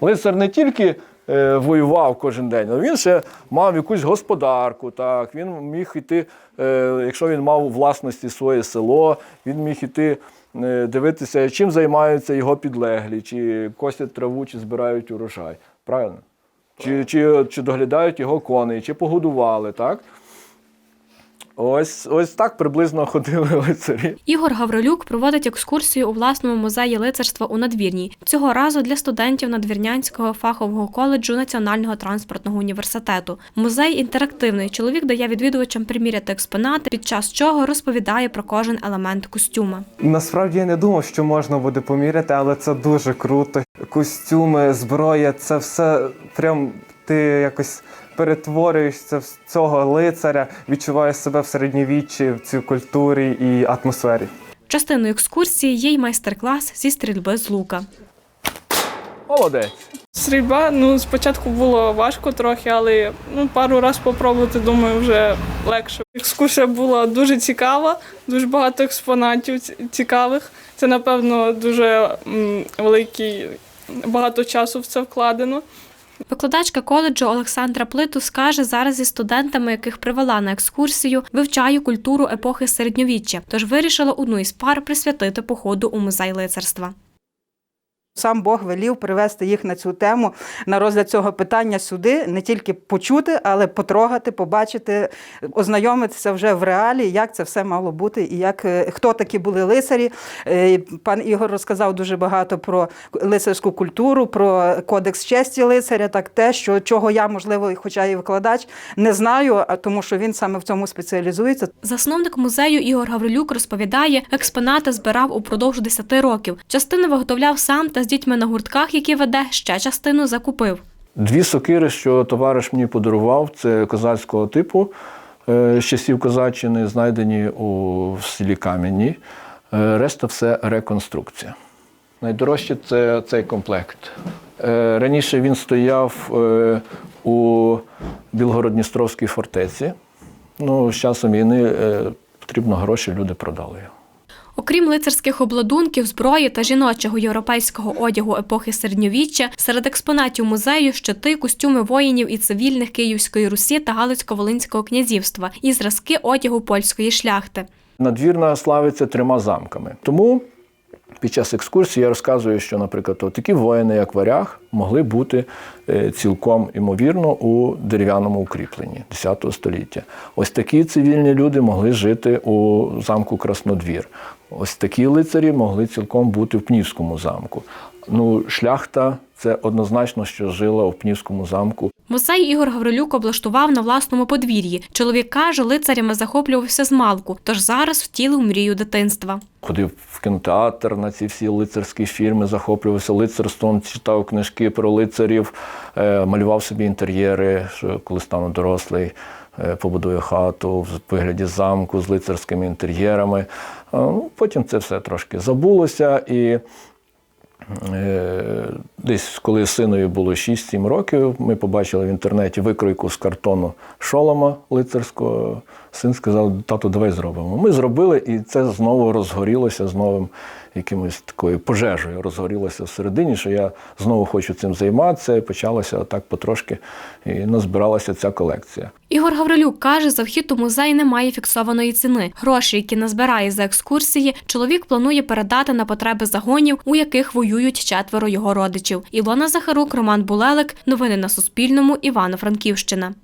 Лицар не тільки е, воював кожен день, але він ще мав якусь господарку. Так, він міг іти, е, якщо він мав у власності своє село, він міг іти. е, Дивитися, чим займаються його підлеглі, чи косять траву, чи збирають урожай. Правильно? Чи, чи, чи доглядають його коней, чи погодували, так? Ось, ось так приблизно ходили лицарі. Ігор Гаврилюк проводить екскурсію у власному музеї лицарства у надвірній. Цього разу для студентів Надвірнянського фахового коледжу Національного транспортного університету. Музей інтерактивний. Чоловік дає відвідувачам приміряти експонати, під час чого розповідає про кожен елемент костюма. Насправді я не думав, що можна буде поміряти, але це дуже круто. Костюми, зброя це все прям ти якось перетворюєшся в цього лицаря, відчуваєш себе в середньовіччі, в цій культурі і атмосфері. Частиною екскурсії є й майстер-клас зі стрільби з лука. Молодець. Стрільба, ну, спочатку було важко трохи, але ну, пару разів спробувати, думаю, вже легше. Екскурсія була дуже цікава, дуже багато експонатів цікавих. Це, напевно, дуже м, великий, багато часу в це вкладено. Викладачка коледжу Олександра Плитус каже, зараз зі студентами, яких привела на екскурсію, вивчаю культуру епохи середньовіччя, тож вирішила одну із пар присвятити походу у музей лицарства. Сам Бог велів привести їх на цю тему на розгляд цього питання сюди, не тільки почути, але потрогати, побачити, ознайомитися вже в реалі, як це все мало бути, і як е, хто такі були лицарі. Е, Пан Ігор розказав дуже багато про лицарську культуру, про кодекс честі лицаря, так те, що чого я, можливо, хоча і викладач, не знаю, а тому що він саме в цьому спеціалізується. Засновник музею Ігор Гаврилюк розповідає, експонати збирав упродовж 10 років. Частину виготовляв сам та з дітьми на гуртках, які веде, ще частину закупив. Дві сокири, що товариш мені подарував, це козацького типу е, з часів Козаччини, знайдені у селі Кам'яні. Е, Решта все реконструкція. Найдорожче це цей комплект. Е, Раніше він стояв у Білгород-Дністровській фортеці. Ну, з часом війни потрібно гроші, люди продали його. Окрім лицарських обладунків, зброї та жіночого європейського одягу епохи середньовіччя, серед експонатів музею щити, костюми воїнів і цивільних Київської Русі та Галицько-Волинського князівства і зразки одягу польської шляхти. Надвірна славиться трьома замками. Тому під час екскурсії я розказую, що, наприклад, такі воїни, як варяг, могли бути е, цілком імовірно у дерев'яному укріпленні X століття. Ось такі цивільні люди могли жити у замку Краснодвір. Ось такі лицарі могли цілком бути в Пнівському замку. Ну, шляхта це однозначно, що жила у Пнівському замку. Музей Ігор Гаврилюк облаштував на власному подвір'ї. Чоловік каже, лицарями захоплювався з малку, тож зараз втілив мрію дитинства. Ходив в кінотеатр на ці всі лицарські фільми, захоплювався лицарством, читав книжки про лицарів, е, малював собі інтер'єри, коли стану дорослий, е, побудую хату в вигляді замку з лицарськими інтер'єрами. Е, ну, Потім це все трошки забулося і. Е, Десь, коли синові було 6-7 років, ми побачили в інтернеті викройку з картону шолома лицарського. Син сказав, тату, давай зробимо. Ми зробили, і це знову розгорілося з новим якимось такою пожежею. Розгорілося всередині, що я знову хочу цим займатися. І почалося так потрошки, і назбиралася ця колекція. Ігор Гаврилюк каже, за вхід у музей немає фіксованої ціни. Гроші, які назбирає за екскурсії, чоловік планує передати на потреби загонів, у яких воюють четверо його родичів. Ілона Захарук, Роман Булелик. Новини на Суспільному. Івано-Франківщина.